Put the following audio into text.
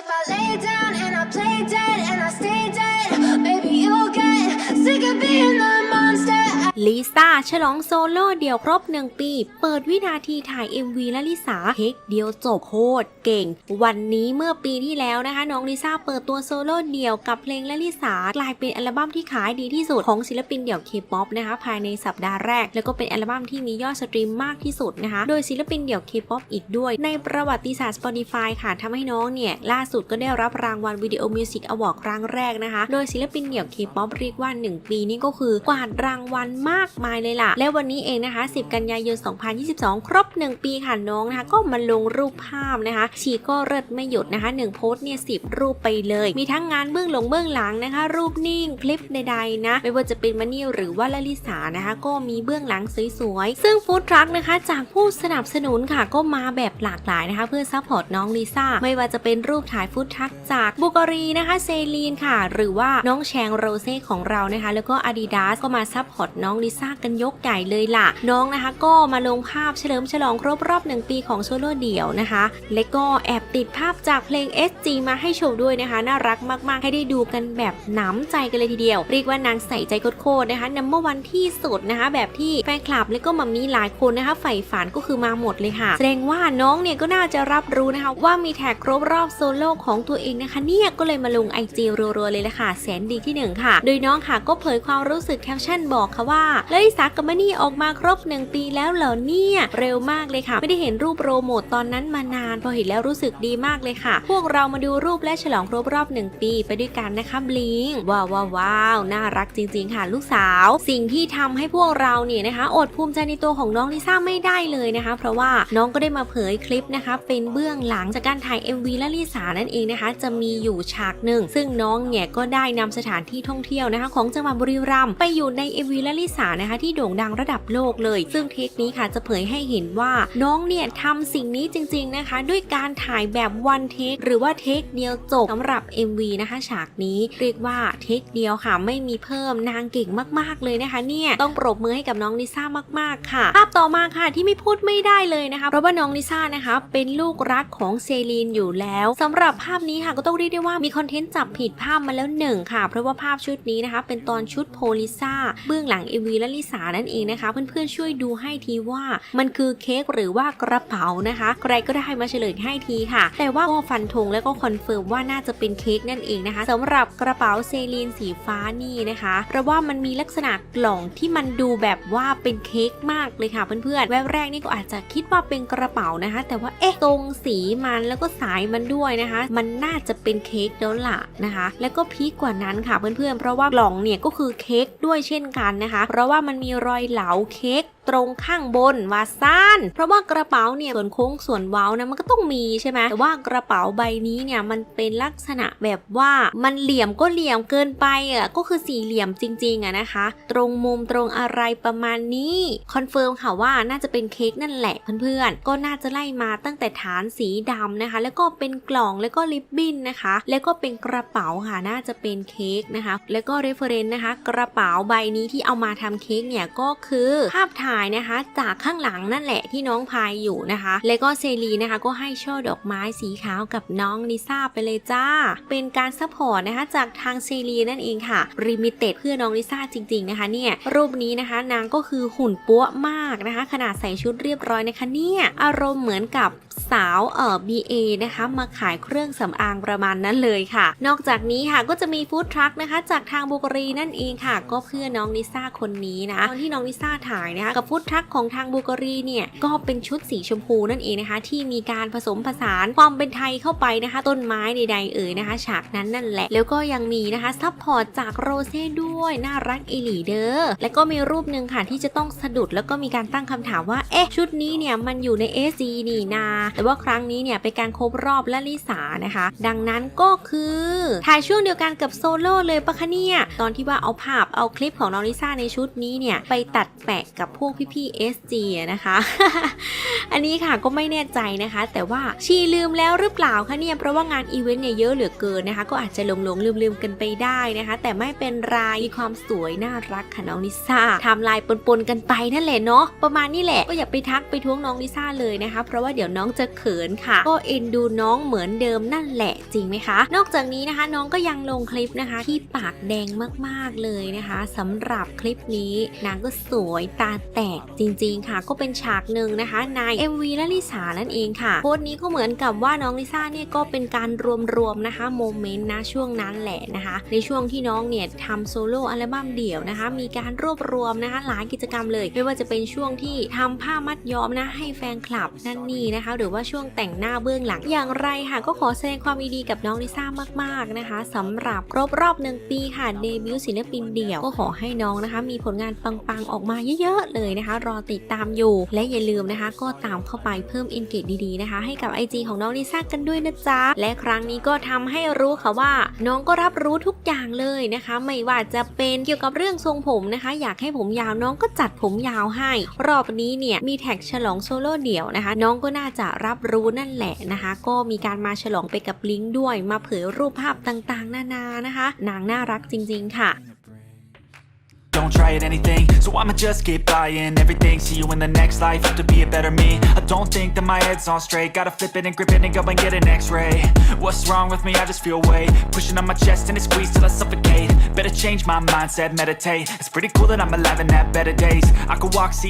if I lay down and I play dead and I stay ลิซ่าฉลองโซโล่เดี่ยวครบหนึ่งปี เปิดวินาทีถ่าย MV และลิซ่าเทคเดียวจบโคตรเก่ง วันนี้เมื่อปีที่แล้วนะคะ น้องลิซ่าเปิดตัวโซโล่เดี่ยวกับเพลงและลิซ่ากลายเป็นอัลบั้มที่ขายดีที่สุดของศิลปินเดี่ยวเคป๊อปนะคะภายในสัปดาห์แรก แล้วก็เป็นอัลบั้มที่มียอดสตรีมมากที่สุดนะคะ โดยศิลปินเดี่ยวเคป๊อปอีกด้วย ในประวัติศาสตร์ Spotify ค่ะทำให้น้องเนี่ยล่าสุดก็ได้รับรางวัลวิดีโอมิวสิกอวอร์ดครั้งแรกนะคะ โดยศิลปินเดี่ยวเคป๊อปเรียกว่า 1 ปีนี้ก็คือกวาดรางวัลมากมายเลยล่ะ และวันนี้เองนะคะ 10 กันยายน 2022 ครบ 1 ปีค่ะน้องนะคะ ก็มาลงรูปภาพนะคะ ชีก็เลิศไม่หยุดนะคะ 1 โพสต์เนี่ย10รูปไปเลย มีทั้งงานเบื้องหลงเบื้องหลังนะคะ รูปนิ่งคลิปใดๆนะ ไม่ว่าจะเป็นมานี่หรือว่าลลิสานะคะ ก็มีเบื้องหลังสวยๆ ซึ่งฟู้ดทรัคนะคะจากผู้สนับสนุนค่ะ ก็มาแบบหลากหลายนะคะ เพื่อซัพพอร์ตน้องลิซ่า ไม่ว่าจะเป็นรูปถ่ายฟู้ดทรัคจากบุกรีนะคะเซลีนค่ะ หรือว่าน้องแชงโรเซ่ของเรานะคะ แล้วก็ Adidas ก็มาซัพพอร์ตน้องลิซากันยกใหญ่เลยล่ะ น้องนะคะ ก็มาลงภาพเฉลิมฉลองครบรอบหนึ่งปีของโซโล่เดี่ยวนะคะ และก็แอบติดภาพจากเพลง SG มาให้ชมด้วยนะคะ น่ารักมากๆ ให้ได้ดูกันแบบหนำใจกันเลยทีเดียว เรียกว่านางใส่ใจโคตรนะคะนัมเบอร์วันที่สุดนะคะ แบบที่แฟนคลับและก็มัมมี่หลายคนนะคะใฝ่ฝันก็คือมาหมดเลยค่ะ แสดงว่าน้องเนี่ยก็น่าจะรับรู้นะคะว่ามีแท็กครบรอบโซโล่ของตัวเองนะคะเนี่ยก็เลยมาลงไอจีรัวๆเลยละค่ะแสนดีที่หนึ่งค่ะ โดยน้องค่ะก็เผยความรู้สึกแคปชั่นบอกค่ะว่าเลยสักกับมานี่ออกมาครบหนึ่งปีแล้วเหรอเนี่ย เร็วมากเลยค่ะ ไม่ได้เห็นรูปโปรโมตตอนนั้นมานาน พอเห็นแล้วรู้สึกดีมากเลยค่ะ พวกเรามาดูรูปและฉลองครบรอบหนึ่งปีไปด้วยกันนะคะบลิงว้าวว้าวาวน่ารักจริง ๆ ค่ะ ลูกสาว สิ่งที่ทำให้พวกเราเนี่ยนะคะ อดภูมิใจในตัวของน้องลิซ่าไม่ได้เลยนะคะ เพราะว่าน้องก็ได้มาเผยคลิปนะคะเป็นเบื้องหลังจากการถ่าย MV และลิซ่านั่นเองนะคะ จะมีอยู่ฉากหนึ่งซึ่งน้องเนี่ยก็ได้นำสถานที่ท่องเที่ยวนะคะ ของจังหวัดบุรีรัมย์ไปอยู่ใน MV และลิซ่านะคะที่โด่งดังระดับโลกเลย ซึ่งเทคนี้ค่ะจะเผยให้เห็นว่าน้องเนี่ยทำสิ่งนี้จริง ๆนะคะ ด้วยการถ่ายแบบวันเทคหรือว่าเทคเดียวจบสำหรับ MV นะคะ ฉากนี้เรียกว่าเทคเดียวค่ะไม่มีเพิ่มนางเก่งมากๆเลยนะคะ เนี่ยต้องปรบมือให้กับน้องลิซ่ามากๆค่ะ ภาพต่อมาค่ะที่ไม่พูดไม่ได้เลยนะคะเพราะว่าน้องลิซ่านะคะเป็นลูกรักของเซรีนอยู่แล้วสำหรับภาพนี้ค่ะก็ต้องเรียกได้ว่ามีคอนเทนต์จับผิดภาพมาแล้วหนึ่งค่ะ เพราะว่าภาพชุดนี้นะคะเป็นตอนชุดโพลิซ่าเบื้องหลัง MV และลิซ่านั่นเองนะคะ เพื่อนๆช่วยดูให้ทีว่ามันคือเค้กหรือว่ากระเป๋านะคะ ใครก็ได้มาเฉลยให้ทีค่ะ แต่ว่าก็ฟันธงและก็คอนเฟิร์มว่าน่าจะเป็นเค้กนั่นเองนะคะสำหรับกระเป๋าเซรีนสีฟ้านี่นะคะ เพราะว่ามันมีลักษณะกล่องที่มันดูแบบว่าเป็นเค้กมากเลยค่ะเพื่อนๆแวบแรกนี่ก็อาจจะคิดว่าเป็นกระเป๋านะคะ แต่ว่าเอ๊ะตรงสีมันแล้วก็สายมันด้วยนะคะ มันน่าจะเป็นเค้กแล้วล่ะนะคะ แล้วก็พีคกว่านั้นค่ะเพื่อนๆเพราะว่ากล่องเนี่ยก็คือเค้กด้วยเช่นกันนะคะเพราราะว่ามันมีรอยเหลาเค้กตรงข้างบนวาซ่านเพราะว่ากระเป๋าเนี่ยส่วนโค้งส่วนเว้านะมันก็ต้องมีใช่ไหมแต่ว่ากระเป๋าใบนี้เนี่ยมันเป็นลักษณะแบบว่ามันเหลี่ยมก็เหลี่ยมเกินไปอะก็คือสี่เหลี่ยมจริงๆอะนะคะ ตรงมุมตรงอะไรประมาณนี้คอนเฟิร์มค่ะว่าน่าจะเป็นเค้กนั่นแหละเพื่อนๆก็น่าจะไล่มาตั้งแต่ฐานสีดำนะคะ แล้วก็เป็นกล่องแล้วก็ลิปบิ้นนะคะ แล้วก็เป็นกระเป๋าค่ะน่าจะเป็นเค้กนะคะ แล้วก็เรฟเฟรนซ์นะคะ กระเป๋าใบนี้ที่เอามาทำเค้กเนี่ยก็คือภาพถ่ายนะคะ จากข้างหลังนั่นแหละที่น้องพายอยู่นะคะ แล้วก็เซรีนะคะก็ให้ช่อดอกไม้สีขาวกับน้องลิซ่าไปเลยจ้า เป็นการซัพพอร์ตนะคะจากทางเซรีนั่นเองค่ะริมิเต็ดเพื่อน้องลิซ่าจริง ๆนะคะเนี่ยรูปนี้นะคะนางก็คือหุ่นปั้วมากนะคะ ขนาดใส่ชุดเรียบร้อยนะคะเนี่ยอารมณ์เหมือนกับ สาวเอ่อ BA นะคะมาขายเครื่องสำอางประมาณนั้นเลยค่ะ นอกจากนี้ค่ะก็จะมีฟู้ดทรัคนะคะ จากทางบุกรีนั่นเองค่ะ ก็เพื่อน้องลิซ่าคนนี้นะตอนที่น้องลิซ่าถ่ายนะคะกับฟู้ดทรัคของทางบุกรีเนี่ยก็เป็นชุดสีชมพูนั่นเองนะคะ ที่มีการผสมผสานความเป็นไทยเข้าไปนะคะ ต้นไม้ใดๆเอ่ยนะคะ ฉากนั้นนั่นแหละ แล้วก็ยังมีนะคะซัพพอร์ตจากโรเซ่ด้วยน่ารักอีหลีเด้อและก็มีรูปหนึ่งค่ะที่จะต้องสะดุดแล้วก็มีการตั้งคำถามว่าเอ๊ะชุดนี้เนี่ยมันอยู่ใน SG นี่นาแต่ว่าครั้งนี้เนี่ยเป็นการครบรอบและลิสานะคะ ดังนั้นก็คือถ่ายช่วงเดียวกันกับโซโล่เลยปะคะเนี่ย ตอนที่ว่าเอาภาพเอาคลิปของน้องลิซ่าในชุดนี้เนี่ย ไปตัดแปะกับพวกพี่ๆ SG อะนะคะ อันนี้ค่ะก็ไม่แน่ใจนะคะ แต่ว่าชีลืมแล้วหรือเปล่าคะเนี่ย เพราะว่างานอีเวนต์เนี่ยเยอะเหลือเกินนะคะ ก็อาจจะหลงหลงลืมลืมๆกันไปได้นะคะ แต่ไม่เป็นไรมีความสวยน่ารักค่ะน้องลิซ่าทำลายปนๆกันไปนั่นแหละเนาะประมาณนี้แหละก็อย่าไปทักไปท้วงน้องลิซ่าเลยนะคะ เพราะว่าเดี๋ยวน้องจะเขินค่ะ ก็เอ็นดูน้องเหมือนเดิมนั่นแหละจริงไหมคะ นอกจากนี้นะคะน้องก็ยังลงคลิปนะคะ ที่ปากแดงมากๆเลยนะคะสำหรับคลิปนี้นางก็สวยตาแตกจริงๆค่ะ ก็เป็นฉากหนึ่งนะคะใน MV และลิสานั่นเองค่ะโพสต์นี้ก็เหมือนกับว่าน้องลิซ่าเนี่ยก็เป็นการรวมๆนะคะโมเมนต์นะช่วงนั้นแหละนะคะ ในช่วงที่น้องเนี่ยทำโซโล่อัลบั้มเดี่ยวนะคะ มีการรวบรวมนะคะ หลายกิจกรรมเลย ไม่ว่าจะเป็นช่วงที่ทำผ้ามัดย้อมนะให้แฟนคลับนั่นนี่นะคะ หรือว่าช่วงแต่งหน้าเบื้องหลังอย่างไรค่ะ ก็ขอแสดงความยินดีกับน้องลิซ่ามากๆนะคะสำหรับครบรอบหนึ่งปีค่ะเดบิวต์ศิลปินเดี่ยว ก็ขอให้น้องนะคะ มีผลงานปังๆออกมาเยอะๆเลยนะคะ รอติดตามอยู่ และอย่าลืมนะคะ ก็ตามเข้าไปเพิ่ม e n g a g e ดีๆนะคะ ให้กับ IG ของน้องลิซ่ากันด้วยนะจ๊ะและครั้งนี้ก็ทำให้รู้ค่ะว่า น้องก็รับรู้ทุกอย่างเลยนะคะ ไม่ว่าจะเป็นเกี่ยวกับเรื่องทรงผมนะคะ อยากให้ผมยาวน้องก็จัดผมยาวให้ รอบนี้เนี่ยมีแท็กฉลองโซโล่เดี่ยวนะคะ น้องก็น่าจะรับรู้นั่นแหละนะคะ ก็มีการมาฉลองไปกับลิงก์ด้วย มาเผยรูปภาพต่างๆ นานานะคะ นางน่ารักจริง ๆ ค่ะ Don't try at anything, so I'ma just keep buying everything. See you in the next life, have to be a better me. I don't think that my head's on straight. Gotta flip it and grip it and go and get an x-ray. What's wrong with me? I just feel weight pushing on my chest and it squeezes till I suffocate. Better change my mindset, meditate. It's pretty cool that I'm alive and have better days. I could walk, see.